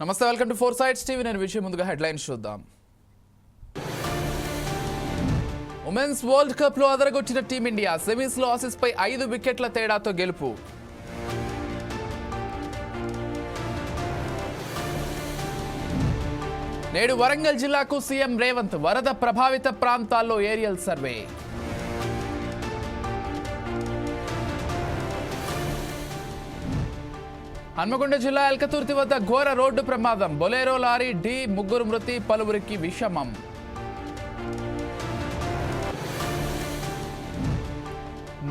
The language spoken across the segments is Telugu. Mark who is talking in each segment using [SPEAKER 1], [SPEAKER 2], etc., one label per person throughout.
[SPEAKER 1] నమస్తే welcome to four sides TV. నేను విషయం ముందుగా హెడ్లైన్స్ చూద్దాం. ఉమెన్స్ వరల్డ్ కప్లో అదరగొచ్చిన టీమిండియా సెమీస్లో ఆసీస్ పై ఐదు వికెట్ల తేడాతో గెలుపు. నేడు వరంగల్ జిల్లాకు సీఎం రేవంత్ వరద ప్రభావిత ప్రాంతాల్లో ఏరియల్ సర్వే. హన్మకొండ జిల్లా ఎల్కతుర్తి వద్ద ఘోర రోడ్డు ప్రమాదం. బొలేరో లారీ డి ముగ్గురు మృతి పలువురికి విషమం.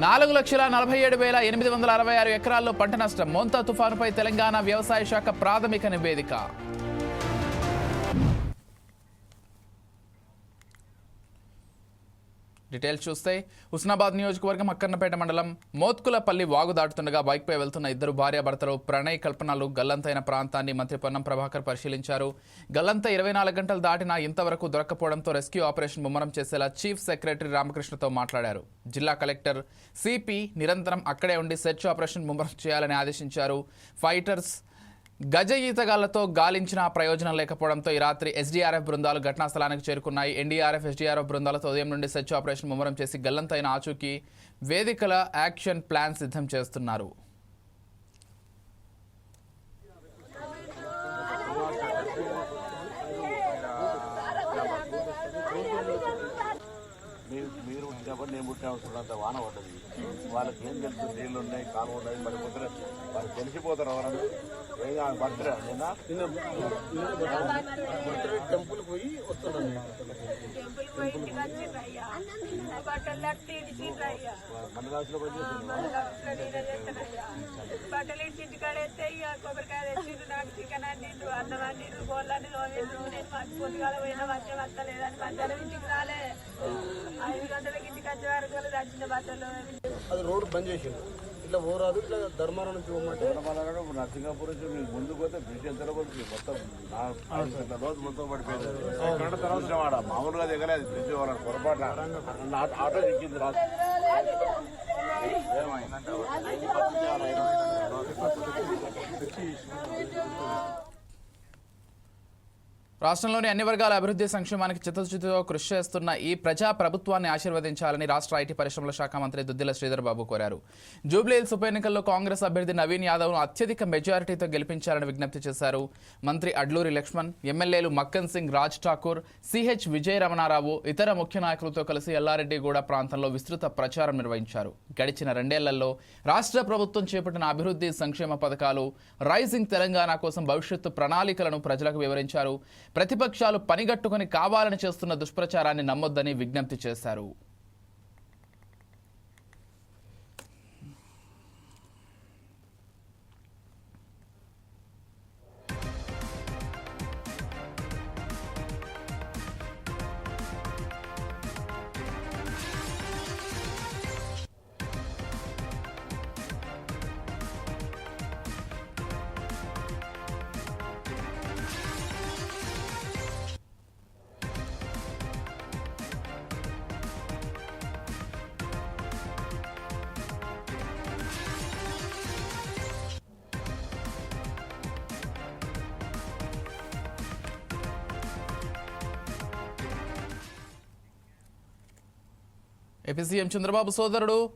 [SPEAKER 1] నాలుగు లక్షల నలభై ఏడు వేల ఎనిమిది వందల అరవై ఆరు ఎకరాల్లో పంట నష్టం. మోంతా తుఫానుపై తెలంగాణ వ్యవసాయ శాఖ ప్రాథమిక నివేదిక. డీటెయిల్స్ చూస్తే హుస్నాబాద్ నియోజకవర్గం అక్కన్నపేట మండలం మోత్కులపల్లి వాగు దాటుతుండగా బైక్పై వెళ్తున్న ఇద్దరు భార్యాభర్తలు ప్రణయ్ కల్పనలు గల్లంతైన ప్రాంతాన్ని మంత్రి పొన్నం ప్రభాకర్ పరిశీలించారు. గల్లంత ఇరవై నాలుగు గంటలు దాటినా ఇంతవరకు దొరకపోవడంతో రెస్క్యూ ఆపరేషన్ ముమ్మరం చేసేలా చీఫ్ సెక్రటరీ రామకృష్ణతో మాట్లాడారు. జిల్లా కలెక్టర్ సిపి నిరంతరం అక్కడే ఉండి సెర్చ్ ఆపరేషన్ ముమ్మరం చేయాలని ఆదేశించారు. ఫైటర్స్ గజ ఈతగాళ్ళతో గాలించిన ప్రయోజనం లేకపోవడంతో ఈ రాత్రి ఎస్డీఆర్ఎఫ్ బృందాలు ఘటనా స్థలానికి చేరుకున్నాయి. ఎన్డీఆర్ఎఫ్ ఎస్డీఆర్ఎఫ్ బృందాలతో ఉదయం నుండి సెర్చ్ ఆపరేషన్ ముమ్మరం చేసి గల్లంతైన ఆచూకీ వేదికల యాక్షన్ ప్లాన్ సిద్ధం చేస్తున్నారు.
[SPEAKER 2] మీరు మీరు పుట్టినప్పుడు నేను పుట్టినప్పుడు అంత వాన పడ్డది. వాళ్ళకి ఏం తెలుసు? నీళ్ళు ఉన్నాయి కాలు ఉన్నాయి మరి ముద్ర వాళ్ళు తెలిసిపోతారు ఎవరన్నా. ఏం బర్త్డే నేనా
[SPEAKER 3] టెంపుల్ పోయి వస్తున్నాను.
[SPEAKER 4] పోయి.
[SPEAKER 2] మన
[SPEAKER 4] రెడీ చేస్తానయ్యా. బట్టలు ఇడిచి ఇంటికాడ ఎత్తే ఇక కొబ్బరికాయ తెచ్చిండు నాకు చికెన్ అండిండు అన్నం అండిండు గోళ్ళని లోవిండు నేను మాకు పొద్దుగాల పోయినా మంచిగా వస్తలేదని మధ్యాహ్నం ఇంటికి రాలే ఐదు గంటలకి ఇంటికి వచ్చే బట్టలు
[SPEAKER 3] అది రోడ్డు బంద్ చేసిండు. ఇట్లా పోరాదు ఇట్లా ధర్మారం నుంచి పోమంటే
[SPEAKER 2] నరసింగాపూర్ నుంచి మీకు ముందుకు పోతే బ్రిడ్జ్ ఎంత పోతుంది మొత్తం రోజు మొత్తం పడిపోయింది. తర్వాత వాడ మామూలుగా దిగలేదు బ్రిడ్జ్ వాళ్ళ పొరపాటు ఆటో ఎక్కింది రాదు ఏమైందంటే ఐదు పద్ధతి ఆడ ఐదు
[SPEAKER 1] రాష్ట్రంలోని అన్ని వర్గాల అభివృద్ధి సంక్షేమానికి చిత్తశుద్ధితో కృషి చేస్తున్న ఈ ప్రజా ప్రభుత్వాన్ని ఆశీర్వదించాలని రాష్ట్ర ఐటీ పరిశ్రమల శాఖ మంత్రి దుద్దిల శ్రీధర్ బాబు కోరారు. జూబ్లీహిల్స్ ఉప ఎన్నికల్లో కాంగ్రెస్ అభ్యర్థి నవీన్ యాదవ్ను అత్యధిక మెజారిటీతో గెలిపించాలని విజ్ఞప్తి చేశారు. మంత్రి అడ్లూరి లక్ష్మణ్ ఎమ్మెల్యేలు మక్కన్ సింగ్ రాజ్ ఠాకూర్ సిహెచ్ విజయ రమణారావు ఇతర ముఖ్య నాయకులతో కలిసి ఎల్లారెడ్డిగూడ ప్రాంతంలో విస్తృత ప్రచారం నిర్వహించారు. గడిచిన రెండేళ్ళలో రాష్ట్ర ప్రభుత్వం చేపట్టిన అభివృద్ధి సంక్షేమ పథకాలు రైజింగ్ తెలంగాణ కోసం భవిష్యత్తు ప్రణాళికలను ప్రజలకు వివరించారు. ప్రతిపక్షాలు పనిగట్టుకుని కావాలని చేస్తున్న దుష్ప్రచారాన్ని నమ్మొద్దని విజ్ఞప్తి చేశారు. ఏపీ సీఎం చంద్రబాబు సోదరుడు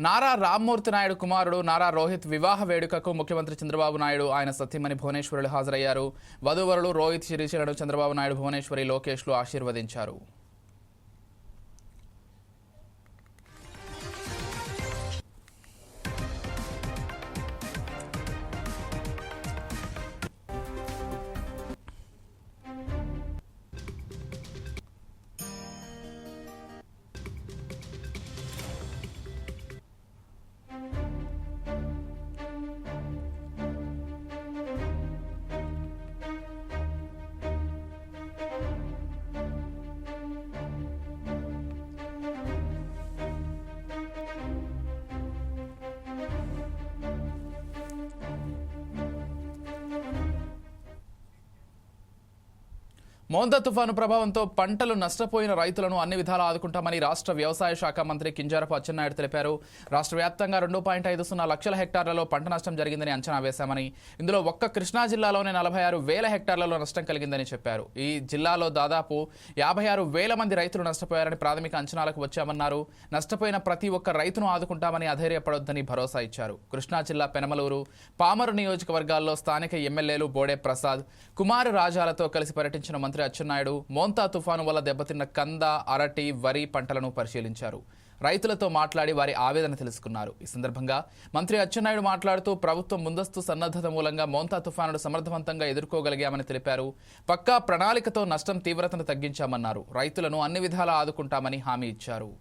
[SPEAKER 1] నారా రామ్మూర్తి నాయుడు కుమారుడు నారా రోహిత్ వివాహ వేడుకకు ముఖ్యమంత్రి చంద్రబాబు నాయుడు ఆయన సత్యమణి భువనేశ్వరులు హాజరయ్యారు. వధువరులు రోహిత్ శిరీషలను చంద్రబాబు నాయుడు భువనేశ్వరి లోకేష్లు ఆశీర్వదించారు. మోందా తుఫాను ప్రభావంతో పంటలు నష్టపోయిన రైతులను అన్ని విధాలా ఆదుకుంటామని రాష్ట్ర వ్యవసాయ శాఖ మంత్రి కింజారపు అచ్చెన్నాయుడు తెలిపారు. రాష్ట్ర వ్యాప్తంగా రెండు పాయింట్ ఐదు సున్నా లక్షల హెక్టార్లలో పంట నష్టం జరిగిందని అంచనా వేశామని ఇందులో ఒక్క కృష్ణా జిల్లాలోనే నలభై ఆరు వేల హెక్టార్లలో నష్టం కలిగిందని చెప్పారు. ఈ జిల్లాలో దాదాపు యాభై ఆరు వేల మంది రైతులు నష్టపోయారని ప్రాథమిక అంచనాలకు వచ్చామన్నారు. నష్టపోయిన ప్రతి ఒక్క రైతును ఆదుకుంటామని అధైర్యపడొద్దని భరోసా ఇచ్చారు. కృష్ణా జిల్లా పెనమలూరు పామరు నియోజకవర్గాల్లో స్థానిక ఎమ్మెల్యేలు బోడే ప్రసాద్ కుమార్ రాజాలతో కలిసి పర్యటించిన మంత్రి అచ్చెన్నాయుడు మోంతా తుఫాను వల్ల దెబ్బతిన్న కంద అరటి వరి పంటలను పరిశీలించారు. రైతులతో మాట్లాడి వారి ఆవేదన తెలుసుకున్నారు. ఈ సందర్భంగా మంత్రి అచ్చెన్నాయుడు మాట్లాడుతూ ప్రభుత్వం ముందస్తు సన్నద్ధత మూలంగా మోంతా తుఫానును సమర్థవంతంగా ఎదుర్కోగలిగామని తెలిపారు. పక్కా ప్రణాళికతో నష్టం తీవ్రతను తగ్గించామన్నారు. రైతులను అన్ని విధాలా ఆదుకుంటామని హామీ ఇచ్చారు.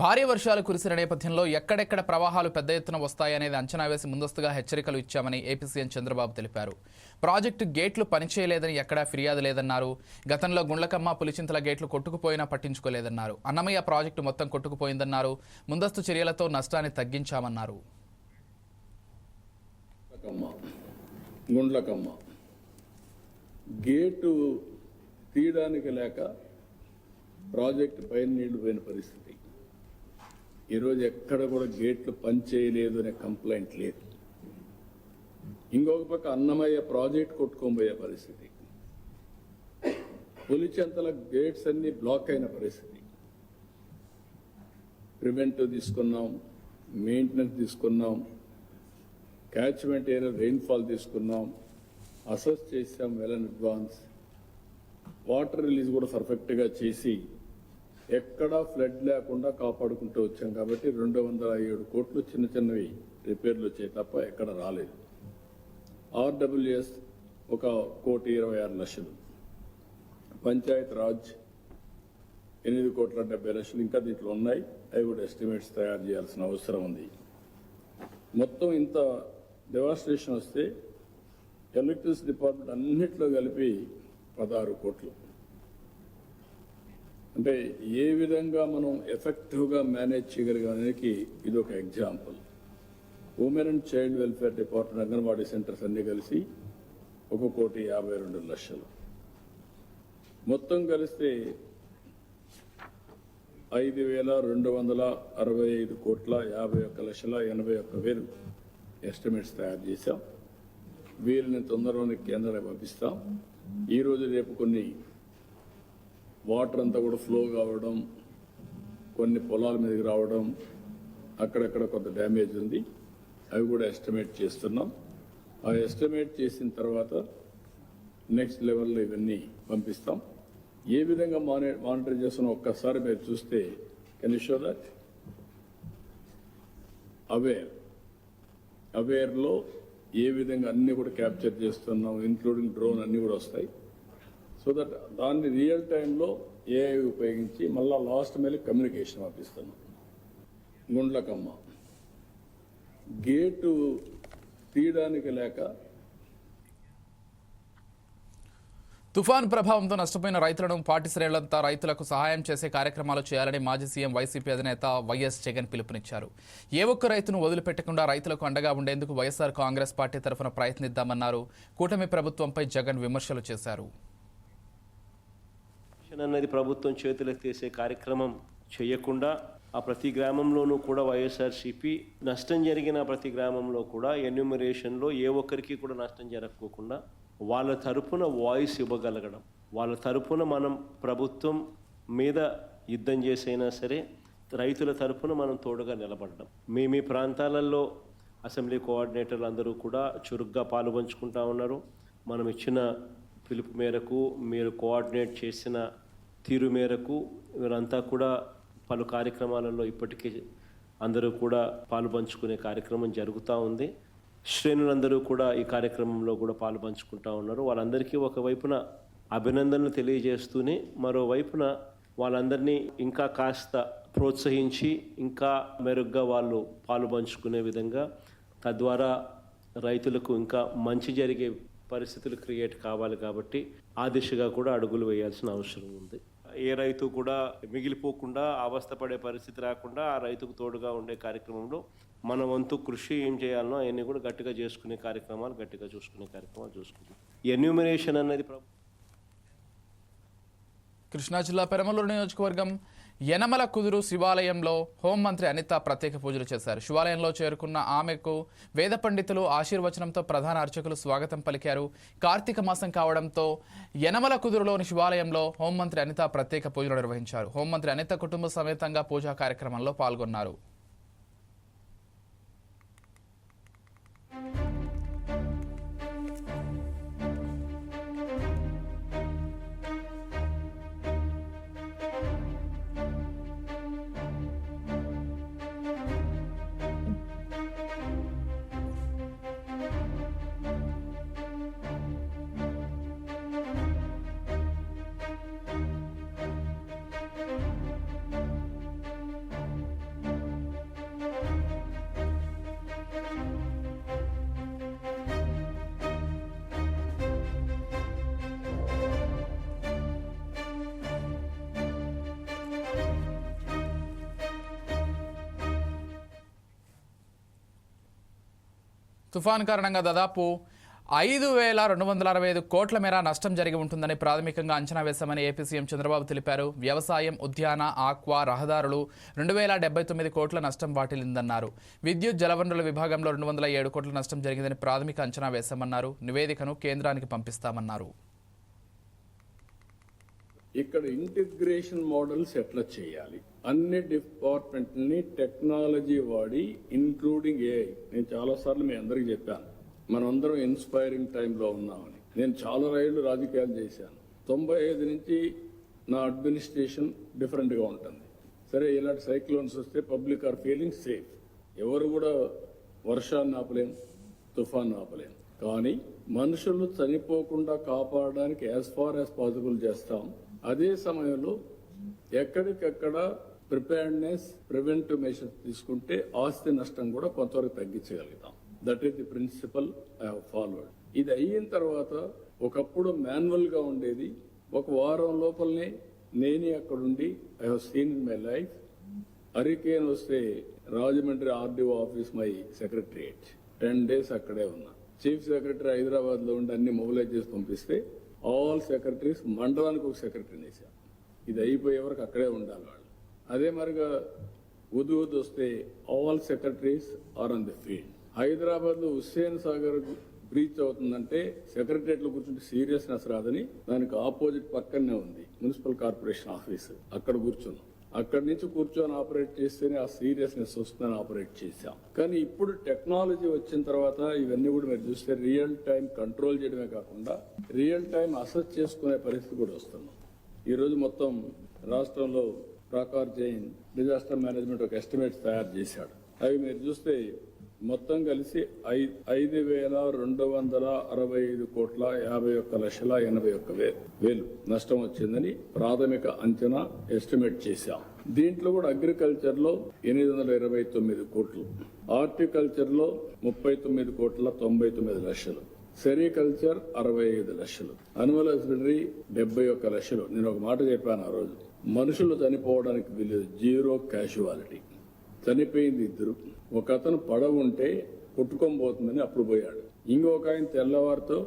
[SPEAKER 1] భారీ వర్షాలు కురిసిన నేపథ్యంలో ఎక్కడెక్కడ ప్రవాహాలు పెద్ద ఎత్తున వస్తాయనేది అంచనా వేసి ముందస్తుగా హెచ్చరికలు ఇచ్చామని ఏపీ సీఎం చంద్రబాబు తెలిపారు. ప్రాజెక్టు గేట్లు పనిచేయలేదని ఎక్కడా ఫిర్యాదు లేదన్నారు. గతంలో గుండ్లకమ్మ పులిచింతల గేట్లు కొట్టుకుపోయినా పట్టించుకోలేదన్నారు. అన్నమయ్య ప్రాజెక్టు మొత్తం కొట్టుకుపోయిందన్నారు. ముందస్తు చర్యలతో నష్టాన్ని తగ్గించామన్నారు.
[SPEAKER 5] గుండ్లకమ్మ గేటు తీయడానికి లేక ప్రాజెక్టు పైన నీళ్ళు పోయిన పరిస్థితి. ఈరోజు ఎక్కడ కూడా గేట్లు పనిచేయలేదు అనే కంప్లైంట్ లేదు. ఇంకొక పక్క అన్నమయ్య ప్రాజెక్ట్ కొట్టుకోబోయే పరిస్థితి. పులిచెంతల గేట్స్ అన్ని బ్లాక్ అయిన పరిస్థితి. ప్రివెంటివ్ తీసుకున్నాం మెయింటెనెన్స్ తీసుకున్నాం క్యాచ్మెంట్ ఏరియా రెయిన్ఫాల్ తీసుకున్నాం అసెస్ చేసాం well and advance water release కూడా పర్ఫెక్ట్గా చేసి ఎక్కడా ఫ్లడ్ లేకుండా కాపాడుకుంటూ వచ్చాం కాబట్టి రెండు వందల ఏడు కోట్లు చిన్న చిన్నవి రిపేర్లు వచ్చాయి తప్ప ఎక్కడ రాలేదు. ఆర్డబ్ల్యూఎస్ ఒక కోటి ఇరవై ఆరు లక్షలు. పంచాయత్ రాజ్ ఎనిమిది కోట్ల డెబ్బై లక్షలు ఇంకా దీంట్లో ఉన్నాయి. అవి కూడా ఎస్టిమేట్స్ తయారు చేయాల్సిన అవసరం ఉంది. మొత్తం ఇంత డెవాస్ట్రేషన్ వస్తే ఎలక్ట్రిసిటీ డిపార్ట్మెంట్ అన్నింటిలో కలిపి పదహారు కోట్లు. అంటే ఏ విధంగా మనం ఎఫెక్టివ్గా మేనేజ్ చేయగలిగానికి ఇది ఒక example women and child welfare department anganwadi centres అన్ని కలిసి ఒక కోటి యాభై రెండు లక్షలు. మొత్తం కలిస్తే ఐదు వేల రెండు వందల అరవై ఐదు కోట్ల యాభై ఒక్క లక్షల ఎనభై ఒక్క వేలు ఎస్టిమేట్స్ తయారు చేశాం. వీరిని తొందరలోనే కేంద్రానికి పంపిస్తాం. ఈరోజు రేపు కొన్ని వాటర్ అంతా కూడా ఫ్లో కావడం కొన్ని పొలాల మీదకి రావడం అక్కడక్కడ కొంత డ్యామేజ్ ఉంది. అవి కూడా ఎస్టిమేట్ చేస్తున్నాం. ఆ ఎస్టిమేట్ చేసిన తర్వాత నెక్స్ట్ లెవెల్లో ఇవన్నీ పంపిస్తాం. ఏ విధంగా మాని మానిటర్ చేస్తున్నా ఒక్కసారి మీరు చూస్తే కెన్ షో దట్ అవేర్ అవేర్లో ఏ విధంగా అన్నీ కూడా క్యాప్చర్ చేస్తున్నాం ఇంక్లూడింగ్ డ్రోన్ అన్నీ కూడా వస్తాయి. సో దట్ దాన్ని రియల్ టైంలో ఏఐ ఉపయోగించి మళ్ళా లాస్ట్ మేలు కమ్యూనికేషన్ పంపిస్తున్నాం గుండ్లకమ్మ. గేటు తీయడానికి లేక
[SPEAKER 1] తుఫాన్ ప్రభావంతో నష్టపోయిన రైతులను పార్టీ రైతులకు సహాయం చేసే కార్యక్రమాలు చేయాలని మాజీ సీఎం వైసీపీ అధినేత వైఎస్ జగన్ పిలుపునిచ్చారు. ఏ ఒక్క రైతును వదిలిపెట్టకుండా రైతులకు అండగా ఉండేందుకు వైఎస్ఆర్ కాంగ్రెస్ పార్టీ తరఫున ప్రయత్నిద్దామన్నారు. కూటమి ప్రభుత్వంపై జగన్ విమర్శలు చేశారు.
[SPEAKER 6] పెన్షన్ అనేది ప్రభుత్వం చేతులెత్తేసే కార్యక్రమం చేయకుండా ఆ ప్రతి గ్రామంలోనూ కూడా వైఎస్ఆర్సీపీ నష్టం జరిగిన ప్రతి గ్రామంలో కూడా ఎన్యూమరేషన్లో ఏ ఒక్కరికి కూడా నష్టం జరగకోకుండా వాళ్ళ తరపున వాయిస్ ఇవ్వగలగడం వాళ్ళ తరపున మనం ప్రభుత్వం మీద యుద్ధం చేసైనా సరే రైతుల తరపున మనం తోడుగా నిలబడడం. మీ మీ ప్రాంతాలలో అసెంబ్లీ కోఆర్డినేటర్లు అందరూ కూడా చురుగ్గా పాలుపంచుకుంటా ఉన్నారు. మనం ఇచ్చిన పిలుపు మేరకు మీరు కోఆర్డినేట్ చేసిన తీరు మేరకు వీరంతా కూడా పలు కార్యక్రమాలలో ఇప్పటికే అందరూ కూడా పాలు పంచుకునే కార్యక్రమం జరుగుతూ ఉంది. శ్రేణులందరూ కూడా ఈ కార్యక్రమంలో కూడా పాలు పంచుకుంటూ ఉన్నారు. వాళ్ళందరికీ ఒకవైపున అభినందనలు తెలియజేస్తూనే మరోవైపున వాళ్ళందరినీ ఇంకా కాస్త ప్రోత్సహించి ఇంకా మెరుగ్గా వాళ్ళు పాలు పంచుకునే విధంగా తద్వారా రైతులకు ఇంకా మంచి జరిగే పరిస్థితులు క్రియేట్ కావాలి కాబట్టి ఆ దిశగా కూడా అడుగులు వేయాల్సిన అవసరం ఉంది. ఏ రైతు కూడా మిగిలిపోకుండా అవస్థపడే పరిస్థితి రాకుండా ఆ రైతుకు తోడుగా ఉండే కార్యక్రమంలో మన వంతు కృషి ఏం చేయాలనో అవన్నీ కూడా గట్టిగా చేసుకునే కార్యక్రమాలు గట్టిగా చూసుకునే కార్యక్రమాలు చూసుకుంటాం. ఎన్యూమినేషన్ అనేది ప్ర-
[SPEAKER 1] కృష్ణా జిల్లా పెరమలూరు నియోజకవర్గం యనమల కుదురు శివాలయంలో హోంమంత్రి అనిత ప్రత్యేక పూజలు చేశారు. శివాలయంలో చేరుకున్న ఆమెకు వేద పండితులు ఆశీర్వచనంతో ప్రధాన అర్చకులు స్వాగతం పలికారు. కార్తీక మాసం కావడంతో యనమల కుదురులోని శివాలయంలో హోంమంత్రి అనిత ప్రత్యేక పూజలు నిర్వహించారు. హోంమంత్రి అనిత కుటుంబ సమేతంగా పూజా కార్యక్రమంలో పాల్గొన్నారు. తుఫాన్ కారణంగా దాదాపు ఐదు వేల రెండు వందల అరవై ఐదు కోట్ల మేర నష్టం జరిగి ఉంటుందని ప్రాథమికంగా అంచనా వేశామని ఏపీ సీఎం చంద్రబాబు తెలిపారు. వ్యవసాయం ఉద్యాన ఆక్వా రహదారులు రెండు వేల డెబ్బై తొమ్మిది కోట్ల నష్టం వాటిల్లిందన్నారు. విద్యుత్ జలవనరుల విభాగంలో రెండు వందల ఏడు కోట్ల నష్టం జరిగిందని ప్రాథమిక అంచనా వేశామన్నారు. నివేదికను కేంద్రానికి పంపిస్తామన్నారు.
[SPEAKER 5] ఇక్కడ ఇంటిగ్రేషన్ మోడల్స్ ఎట్లా చేయాలి? అన్ని డిపార్ట్మెంట్ని టెక్నాలజీ వాడి ఇన్క్లూడింగ్ ఏఐ నేను చాలాసార్లు మీ అందరికి చెప్పాను. మనందరం ఇన్స్పైరింగ్ టైంలో ఉన్నామని. నేను చాలా రైళ్ళు రాజకీయాలు చేశాను. తొంభై ఐదు నుంచి నా అడ్మినిస్ట్రేషన్ డిఫరెంట్గా ఉంటుంది. సరే ఇలాంటి సైక్లోన్స్ వస్తే పబ్లిక్ ఆర్ ఫీలింగ్ సేఫ్. ఎవరు కూడా వర్షాన్ని ఆపలేం తుఫాన్ ఆపలేం. కానీ మనుషులు చనిపోకుండా కాపాడడానికి యాజ్ ఫార్ యాజ్ పాసిబుల్ చేస్తాం. అదే సమయంలో ఎక్కడికెక్కడ ప్రిపేర్డ్నెస్ ప్రివెంటివ్ మెషర్స్ తీసుకుంటే ఆస్తి నష్టం కూడా కొంతవరకు తగ్గించగలుగుతాం. That is the principle I have followed ఇది అయిన తర్వాత ఒకప్పుడు మాన్యువల్గా ఉండేది. ఒక వారం లోపలనే నేనే అక్కడుండి I have seen in my life hurricane వస్తే Rajahmundry RDO office my secretariat ten days అక్కడే ఉన్నా. చీఫ్ సెక్రటరీ హైదరాబాద్లో ఉండి అన్ని మొబిలైజ్ చేసి పంపిస్తే ఆల్ సెక్రటరీస్ మండలానికి ఒక సెక్రటరీని వేసాం ఇది అయిపోయే వరకు అక్కడే ఉండాలి వాళ్ళు. అదే మరిగా ఉదు వద్దు వస్తే all secretaries are on the field హైదరాబాద్లో హుస్సేన్ సాగర్ బ్రీచ్ అవుతుందంటే సెక్రటరియట్లో కూర్చుంటే సీరియస్నెస్ రాదని దానికి ఆపోజిట్ పక్కనే ఉంది మున్సిపల్ కార్పొరేషన్ ఆఫీస్. అక్కడ కూర్చున్నాం. అక్కడి నుంచి కూర్చొని ఆపరేట్ చేస్తేనే ఆ సీరియస్నెస్ వస్తుందని ఆపరేట్ చేశాం. కానీ ఇప్పుడు టెక్నాలజీ వచ్చిన తర్వాత ఇవన్నీ కూడా మీరు చూస్తే రియల్ టైం కంట్రోల్ చేయడమే కాకుండా రియల్ టైం అసెస్ చేసుకునే పరిస్థితి కూడా వస్తున్నాం ఈరోజు మొత్తం రాష్ట్రంలో ప్రాకార్ జైన్ డిజాస్టర్ మేనేజ్మెంట్ ఒక ఎస్టిమేట్స్ తయారు చేశాడు. అవి మీరు చూస్తే మొత్తం కలిసి ఐదు వేల రెండు వందల అరవై ఐదు కోట్ల యాభై ఒక్క లక్షల ఎనభై ఒక్క వే- వేలు నష్టం వచ్చిందని ప్రాథమిక అంచనా ఎస్టిమేట్ చేశాం. దీంట్లో కూడా అగ్రికల్చర్లో ఎనిమిది వందల ఇరవై తొమ్మిది కోట్లు హార్టికల్చర్లో ముప్పై తొమ్మిది కోట్ల తొంభై తొమ్మిది లక్షలు సెరికల్చర్ అరవై ఐదు లక్షలు అనిమల్ హస్బెండరీ డెబ్బై ఒక్క లక్షలు. నేను ఒక మాట చెప్పాను ఆ రోజు. మనుషులు చనిపోవడానికి వీలేదు జీరో క్యాషువాలిటీ చనిపోయింది ఇద్దరు. ఒక అతను పడవ ఉంటే కొట్టుకోబోతుందని పోతుందని అప్పుడు పోయాడు. ఇంకొక ఆయన తెల్లవారితో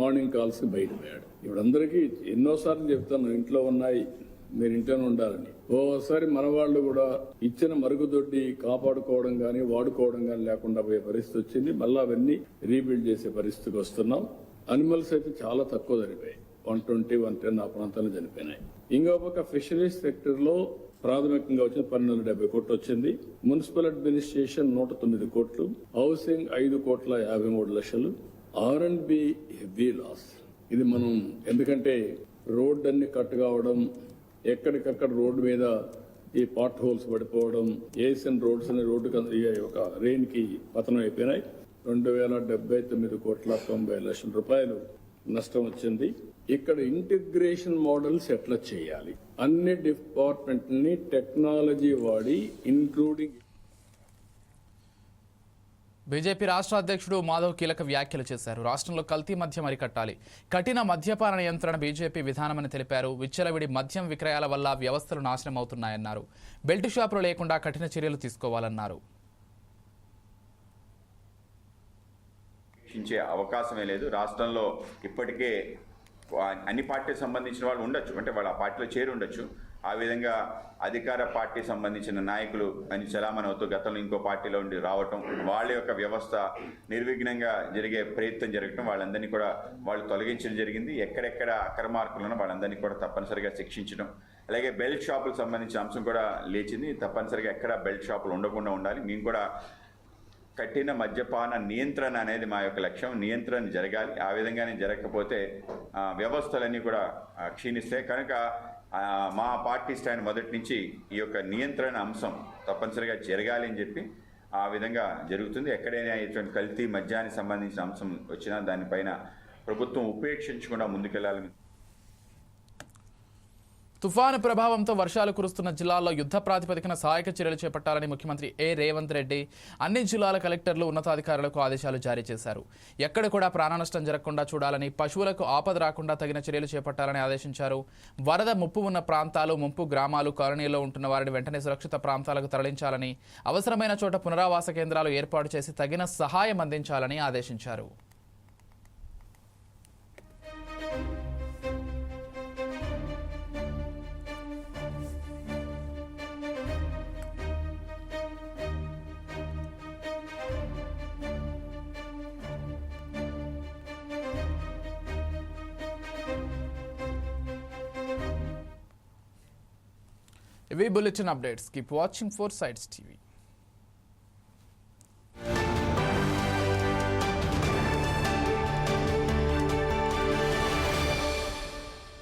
[SPEAKER 5] మార్నింగ్ కాల్స్ బయటపోయాడు ఇప్పుడు అందరికీ ఎన్నోసార్లు చెప్తాను ఇంట్లో ఉన్నాయి మీరు ఇంట్లోనే ఉండాలని. ఓసారి మన వాళ్ళు కూడా ఇచ్చిన మరుగుదొడ్డి కాపాడుకోవడం కానీ వాడుకోవడం కానీ లేకుండా పోయే పరిస్థితి వచ్చింది. మళ్ళీ అవన్నీ రీబిల్డ్ చేసే పరిస్థితికి వస్తున్నాం. అనిమల్స్ అయితే చాలా తక్కువ చనిపోయాయి వన్ ట్వంటీ వన్ టెన్ ఆ ప్రాంతాల్లో చనిపోయినాయి. ఇంకో పక్క ఫిషరీస్ సెక్టర్లో ప్రాథమికంగా వచ్చిన పన్నెండు వందల డెబ్బై కోట్లు వచ్చింది. మున్సిపల్ అడ్మినిస్ట్రేషన్ నూట తొమ్మిది కోట్లు హౌసింగ్ ఐదు కోట్ల యాభై మూడు లక్షలు R and B heavy loss ఇది మనం ఎందుకంటే రోడ్ అన్ని కట్ కావడం ఎక్కడికక్కడ రోడ్డు మీద ఈ పాట్ హోల్స్ పడిపోవడం ఏసియన్ రోడ్స్ అనే రోడ్డు ఒక రెయిన్కి పతనం అయిపోయినాయి. రెండు వేల డెబ్బై తొమ్మిది కోట్ల తొంభై లక్షల రూపాయలు నష్టం వచ్చింది. ఇక్కడ ఇంటిగ్రేషన్ మోడల్స్ ఎట్లా చేయాలి? అన్ని డిపార్ట్మెంట్ని టెక్నాలజీ వాడి ఇంక్లూడింగ్
[SPEAKER 1] బీజేపీ రాష్ట్ర అధ్యక్షుడు మాధవ్ కీలక వ్యాఖ్యలు చేశారు. రాష్ట్రంలో కల్తీ మద్యం అరికట్టాలి. కఠిన మద్యపాన నియంత్రణ బీజేపీ విధానమని తెలిపారు. విచ్చలవిడి మద్యం విక్రయాల వల్ల వ్యవస్థలు నాశనం అవుతున్నాయన్నారు బెల్ట్ షాపులు లేకుండా కఠిన చర్యలు తీసుకోవాలన్నారు.
[SPEAKER 7] అవకాశమే లేదు. రాష్ట్రంలో ఇప్పటికే అన్ని పార్టీలకు సంబంధించిన వాళ్ళు ఉండొచ్చు. అంటే వాళ్ళు ఆ పార్టీలో చేరి ఉండొచ్చు. ఆ విధంగా అధికార పార్టీ సంబంధించిన నాయకులు అని చలామణి అవుతూ గతంలో ఇంకో పార్టీలో ఉండి రావటం వాళ్ళ యొక్క వ్యవస్థ నిర్విఘ్నంగా జరిగే ప్రయత్నం జరగటం వాళ్ళందరినీ కూడా వాళ్ళు తొలగించడం జరిగింది. ఎక్కడెక్కడ అక్రమార్కులను వాళ్ళందరినీ కూడా తప్పనిసరిగా శిక్షించడం అలాగే బెల్ట్ షాపులకు సంబంధించిన అంశం కూడా లేచింది. తప్పనిసరిగా ఎక్కడ బెల్ట్ షాపులు ఉండకుండా ఉండాలి. మేము కూడా కఠిన మద్యపాన నియంత్రణ అనేది మా యొక్క లక్ష్యం. నియంత్రణ జరగాలి. ఆ విధంగానే జరగకపోతే వ్యవస్థలన్నీ కూడా క్షీణిస్తాయి. కనుక మా పార్టీ స్టాండ్ మొదటి నుంచి ఈ యొక్క నియంత్రణ అంశం తప్పనిసరిగా జరగాలి అని చెప్పి ఆ విధంగా జరుగుతుంది. ఎక్కడైనా ఇటువంటి కల్తీ మద్యానికి సంబంధించిన అంశం వచ్చినా దానిపైన ప్రభుత్వం ఉపేక్షించకుండా ముందుకెళ్ళాలని
[SPEAKER 1] తుఫాను ప్రభావంతో వర్షాలు కురుస్తున్న జిల్లాల్లో యుద్ధ ప్రాతిపదికన సహాయక చర్యలు చేపట్టాలని ముఖ్యమంత్రి ఏ రేవంత్ రెడ్డి అన్ని జిల్లాల కలెక్టర్లు ఉన్నతాధికారులకు ఆదేశాలు జారీ చేశారు. ఎక్కడ కూడా ప్రాణనష్టం జరగకుండా చూడాలని పశువులకు ఆపద రాకుండా తగిన చర్యలు చేపట్టాలని ఆదేశించారు. వరద ముప్పు ఉన్న ప్రాంతాలు ముంపు గ్రామాలు కాలనీలో ఉంటున్న వారిని వెంటనే సురక్షిత ప్రాంతాలకు తరలించాలని అవసరమైన చోట పునరావాస కేంద్రాలు ఏర్పాటు చేసి తగిన సహాయం అందించాలని ఆదేశించారు. ఇవి bulletin updates keep watching Four Sides TV